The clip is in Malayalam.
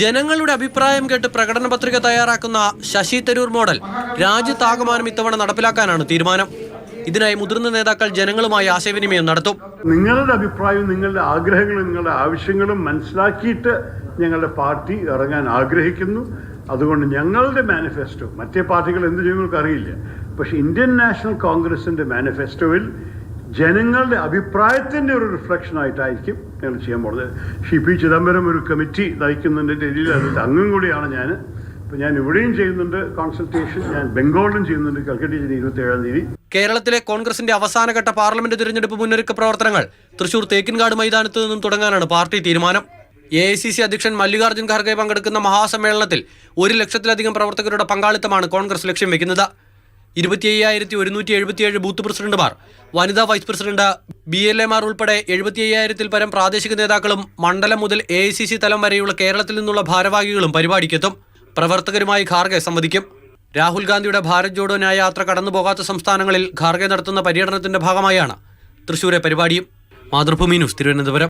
ജനങ്ങളുടെ അഭിപ്രായം കേട്ട് പ്രകടന പത്രിക തയ്യാറാക്കുന്ന ശശി തരൂർ മോഡൽ രാജ്യത്താകമാനം ഇത്തവണ നടപ്പിലാക്കാനാണ് തീരുമാനം. ഇതിനായി മുതിർന്ന നേതാക്കൾ ജനങ്ങളുമായി ആശയവിനിമയം നടത്തും. നിങ്ങളുടെ അഭിപ്രായവും നിങ്ങളുടെ ആഗ്രഹങ്ങളും നിങ്ങളുടെ ആവശ്യങ്ങളും മനസ്സിലാക്കിയിട്ട് ഞങ്ങളുടെ പാർട്ടി ഇറങ്ങാൻ ആഗ്രഹിക്കുന്നു. അതുകൊണ്ട് ഞങ്ങളുടെ മാനിഫെസ്റ്റോ മറ്റേ പാർട്ടികൾ എന്ത് ചെയ്യുന്നവർക്ക് അറിയില്ല പക്ഷെ ഇന്ത്യൻ നാഷണൽ കോൺഗ്രസിന്റെ മാനിഫെസ്റ്റോയിൽ ജനങ്ങളുടെ അഭിപ്രായത്തിന്റെ ഒരു റിഫ്ലക്ഷൻ ആയിട്ടായിരിക്കും ഞങ്ങൾ ചെയ്യാൻ പോകുന്നത്. ശ്രീ പി ചിദംബരം ഒരു കമ്മിറ്റി നയിക്കുന്നുണ്ട് ഡൽഹിയിൽ അതിന്റെ അംഗം കൂടിയാണ് ഞാൻ. ഇപ്പം ഞാൻ ഇവിടെയും ചെയ്യുന്നുണ്ട് കോൺസൾട്ടേഷൻ ഞാൻ ബംഗാളിലും ചെയ്യുന്നുണ്ട് കൽക്കട്ടയിൽ ഇരുപത്തി ഏഴാം തീയതി. കേരളത്തിലെ കോൺഗ്രസിന്റെ അവസാനഘട്ട പാർലമെന്റ് തിരഞ്ഞെടുപ്പ് മുന്നൊരുക്ക പ്രവർത്തനങ്ങൾ തൃശൂർ തേക്കിൻകാട് മൈതാനത്ത് നിന്നും തുടങ്ങാനാണ് പാർട്ടി തീരുമാനം. എ ഐ സി സി അധ്യക്ഷൻ മല്ലികാർജുൻ ഖാർഗെ പങ്കെടുക്കുന്ന മഹാസമ്മേളനത്തിൽ ഒരു ലക്ഷത്തിലധികം പ്രവർത്തകരുടെ പങ്കാളിത്തമാണ് കോൺഗ്രസ് ലക്ഷ്യം വെക്കുന്നത്. ഇരുപത്തി അയ്യായിരത്തി ഒരുന്നൂറ്റി എഴുപത്തിയേഴ് ബൂത്ത് പ്രസിഡന്റുമാർ വനിതാ വൈസ് പ്രസിഡന്റ് ബി എൽ എമാർ ഉൾപ്പെടെ എഴുപത്തി അയ്യായിരത്തിൽ പരം പ്രാദേശിക നേതാക്കളും മണ്ഡലം മുതൽ എ ഐ സി സി തലം വരെയുള്ള കേരളത്തിൽ നിന്നുള്ള ഭാരവാഹികളും പരിപാടിക്കെത്തും. പ്രവർത്തകരുമായി ഖാർഗെ സംവദിക്കും. രാഹുൽ ഗാന്ധിയുടെ ഭാരത് ജോഡോ ന്യായ യാത്ര കടന്നുപോകാത്ത സംസ്ഥാനങ്ങളിൽ ഖാർഗെ നടത്തുന്ന പര്യടനത്തിന്റെ ഭാഗമായാണ് തൃശൂരെ പരിപാടിയും. മാതൃഭൂമി ന്യൂസ് തിരുവനന്തപുരം.